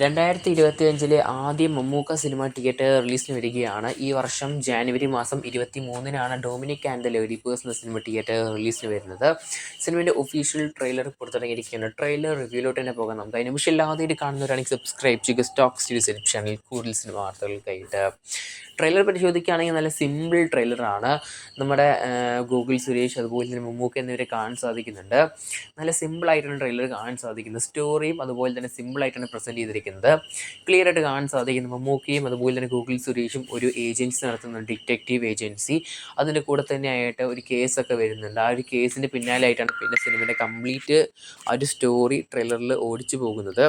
രണ്ടായിരത്തി ഇരുപത്തി അഞ്ചിലെ ആദ്യ മമ്മൂക്ക സിനിമ തിയേറ്റർ റിലീസിന് വരികയാണ്. ഈ വർഷം ജാനുവരി മാസം ഇരുപത്തി മൂന്നിനാണ് ഡൊമിനിക് ആൻഡ് ദ ലേഡി എന്ന സിനിമ തിയേറ്റർ റിലീസിന് വരുന്നത്. സിനിമയുടെ ഒഫീഷ്യൽ ട്രെയിലർ പുറത്തിറങ്ങിയിരിക്കുകയാണ് ട്രെയിലർ റിവ്യൂലോട്ട് തന്നെ പോകാം നമുക്ക്. അതിന് പക്ഷേ എല്ലാവരും കാണുന്നവരാണെങ്കിൽ സബ്സ്ക്രൈബ് ചെയ്യുക. സ്റ്റോക്ക് സീരീസ് ചാനൽ കൂടുതൽ സിനിമ വാർത്തകൾക്കായിട്ട് ട്രെയിലർ പരിശോധിക്കുകയാണെങ്കിൽ നല്ല സിമ്പിൾ ട്രെയിലറാണ് നമ്മുടെ ഗൂഗിൾ സുരേഷ് അതുപോലെ തന്നെ മമ്മൂക്ക എന്നിവരെ കാണാൻ സാധിക്കുന്നുണ്ട്. നല്ല സിമ്പിൾ സിമ്പിളായിട്ടാണ് ട്രെയിലർ കാണാൻ സാധിക്കുന്നത് സ്റ്റോറിയും അതുപോലെ തന്നെ സിമ്പിൾ ആയിട്ടാണ് പ്രസന്റ് ചെയ്തിരിക്കുന്നത്. ക്ലിയർ ആയിട്ട് കാണാൻ സാധിക്കും മമ്മൂക്കയും അതുപോലെ തന്നെ ഗൂഗിൾ സുരേഷും ഒരു ഏജൻസി നടത്തുന്ന ഡിറ്റക്റ്റീവ് ഏജൻസി അതിന്റെ കൂടെ തന്നെ ആയിട്ട് ഒരു കേസൊക്കെ വരുന്നുണ്ട്. ആ ഒരു കേസിന്റെ പിന്നാലെയായിട്ടാണ് പിന്നെ സിനിമയുടെ കംപ്ലീറ്റ് ആ ഒരു സ്റ്റോറി ട്രെയിലറിൽ ഓടിച്ചു പോകുന്നത്.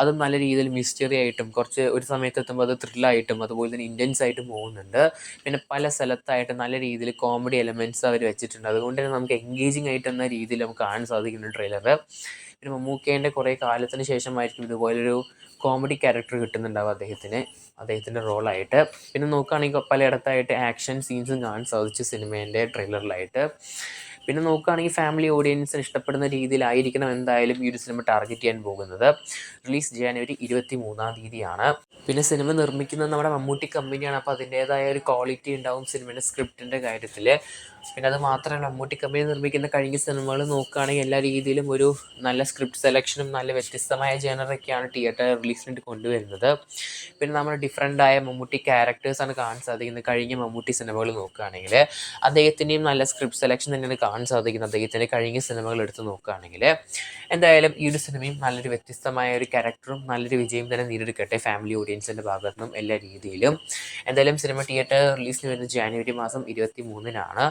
അതും നല്ല രീതിയിൽ മിസ്റ്ററി ആയിട്ടും കുറച്ച് ഒരു സമയത്ത് എത്തുമ്പോൾ അത് ത്രില്ലായിട്ടും അതുപോലെ തന്നെ ഇന്റൻസ് ആയിട്ടും പോകുന്നുണ്ട്. പിന്നെ പല സ്ഥലത്തായിട്ട് നല്ല രീതിയിൽ കോമഡി എലമെന്റ്സ് അവർ വെച്ചിട്ടുണ്ട്. അതുകൊണ്ട് തന്നെ നമുക്ക് എൻഗേജിങ് ആയിട്ട് എന്ന രീതിയിൽ നമുക്ക് കാണാൻ സാധിക്കുന്നുണ്ട് ട്രെയിലർ പിന്നെ മമ്മൂക്കേന്റെ കുറേ കാലത്തിന് ശേഷമായിരിക്കും ഇതുപോലൊരു കോമഡി ക്യാരക്ടർ കിട്ടുന്നുണ്ടാവും അദ്ദേഹത്തിന് അദ്ദേഹത്തിന്റെ റോളായിട്ട് പിന്നെ നോക്കുകയാണെങ്കിൽ പലയിടത്തായിട്ട് ആക്ഷൻ സീൻസും കാണാൻ സാധിച്ചു സിനിമേന്റെ ട്രെയിലറിലായിട്ട് പിന്നെ നോക്കുകയാണെങ്കിൽ ഫാമിലി ഓഡിയൻസിന് ഇഷ്ടപ്പെടുന്ന രീതിയിലായിരിക്കണം എന്തായാലും ഈ ഒരു സിനിമ ടാർഗറ്റ് ചെയ്യാൻ പോകുന്നത്. റിലീസ് ജനുവരി ഇരുപത്തി മൂന്നാം തീയതിയാണ്. പിന്നെ സിനിമ നിർമ്മിക്കുന്നത് നമ്മുടെ മമ്മൂട്ടി കമ്പനിയാണ് അപ്പോൾ അതിന്റേതായ ഒരു ക്വാളിറ്റി ഉണ്ടാവും സിനിമയുടെ സ്ക്രിപ്റ്റിന്റെ കാര്യത്തിൽ. പിന്നെ അത് മാത്രമല്ല മമ്മൂട്ടി കമ്പനി നിർമ്മിക്കുന്ന കഴിഞ്ഞ സിനിമകൾ നോക്കുകയാണെങ്കിൽ എല്ലാ രീതിയിലും ഒരു നല്ല സ്ക്രിപ്റ്റ് സെലക്ഷനും നല്ല വ്യത്യസ്തമായ ജനറൊക്കെയാണ് തിയേറ്റർ റിലീസിനായിട്ട് കൊണ്ടുവരുന്നത്. പിന്നെ നമ്മൾ ഡിഫറെന്റ് ആയ മമ്മൂട്ടി ക്യാരക്ടേഴ്സാണ് കാണാൻ സാധിക്കുന്നത് കഴിഞ്ഞ മമ്മൂട്ടി സിനിമകൾ നോക്കുകയാണെങ്കിൽ. അദ്ദേഹത്തിന്റെയും നല്ല സ്ക്രിപ്റ്റ് സെലക്ഷൻ തന്നെയാണ് കാണാൻ സാധിക്കുന്നത് അദ്ദേഹത്തിന്റെ കഴിഞ്ഞ സിനിമകൾ എടുത്ത് നോക്കുകയാണെങ്കിൽ. എന്തായാലും ഈ ഒരു സിനിമയും നല്ലൊരു വ്യത്യസ്തമായ ഒരു ക്യാരക്ടറും നല്ലൊരു വിജയം തന്നെ നേടിയെടുക്കട്ടെ ഫാമിലി ഓഡിയൻസിന്റെ ഭാഗത്തു നിന്നും എല്ലാ രീതിയിലും. എന്തായാലും സിനിമ തിയേറ്റർ റിലീസിന് വരുന്നത് ജാനുവരി മാസം ഇരുപത്തി മൂന്നിനാണ്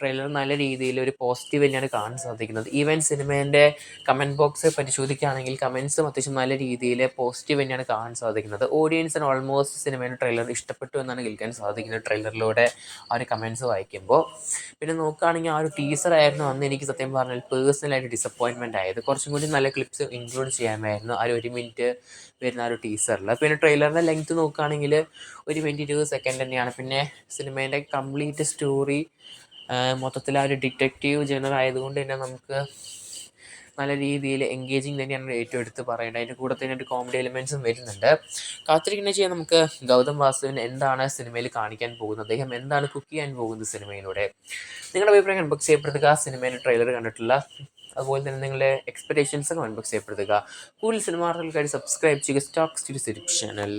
ട്രെയിലർ നല്ല രീതിയിൽ ഒരു പോസിറ്റീവ് തന്നെയാണ് കാണാൻ സാധിക്കുന്നത്. ഈവൻ സിനിമേന്റെ കമന്റ് ബോക്സ് പരിശോധിക്കുകയാണെങ്കിൽ കമൻസും അത്യാവശ്യം നല്ല രീതിയിൽ പോസിറ്റീവ് തന്നെയാണ് കാണാൻ സാധിക്കുന്നത്. ഓഡിയൻസിന് ഓൾമോസ്റ്റ് സിനിമയുടെ ട്രെയിലർ ഇഷ്ടപ്പെട്ടു എന്നാണ് കേൾക്കാൻ സാധിക്കുന്നത് ട്രെയിലറിലൂടെ ആ ഒരു കമൻസ് വായിക്കുമ്പോൾ. പിന്നെ നോക്കുകയാണെങ്കിൽ ആ ഒരു ടീസർ ആയിരുന്നു അന്ന് എനിക്ക് സത്യം പറഞ്ഞാൽ പേഴ്സണലായിട്ട് ഡിസപ്പോയിൻമെന്റ് ആയത്. കുറച്ചും കൂടി നല്ല ക്ലിപ്സ് ഇൻക്ലൂഡ് ചെയ്യാമായിരുന്നു. ആ ഒരു മിനിറ്റ് വരുന്ന ആ ഒരു ടീസറിൽ പിന്നെ ട്രെയിലറിന്റെ ലെങ്ത് നോക്കുകയാണെങ്കിൽ ഒരു മിനിറ്റ് ഇരുപത് സെക്കൻഡ് തന്നെയാണ്. പിന്നെ സിനിമേന്റെ കംപ്ലീറ്റ് സ്റ്റോറി മൊത്തത്തിൽ ആ ഒരു ഡിറ്റക്റ്റീവ് ജനറൽ ആയതുകൊണ്ട് തന്നെ നമുക്ക് നല്ല രീതിയിൽ എൻഗേജിങ് തന്നെയാണ് ഏറ്റവും എടുത്ത് പറയേണ്ടത്. അതിന്റെ കൂടെ തന്നെ ഒരു കോമഡി എലിമെൻസും വരുന്നുണ്ട്. കാത്തിരിക്കുന്ന ചെയ്യാൻ നമുക്ക്. ഗൗതം വാസുവിൻ എന്താണ് സിനിമയിൽ കാണിക്കാൻ പോകുന്നത്? അദ്ദേഹം എന്താണ് കുക്ക് ചെയ്യാൻ പോകുന്നത് സിനിമയിലൂടെ നിങ്ങളുടെ അഭിപ്രായം കൺബോക്സ് ചെയ്യപ്പെടുത്തുക സിനിമയുടെ ട്രെയിലർ കണ്ടിട്ടുള്ള അതുപോലെ തന്നെ നിങ്ങളുടെ എക്സ്പെക്ടേഷൻസ് കമന്റ് ബോക്സ് ചെയ്യപ്പെടുത്തുക കൂടുതൽ സിനിമാർക്കായി സബ്സ്ക്രൈബ് ചെയ്യുക. Stock studio channel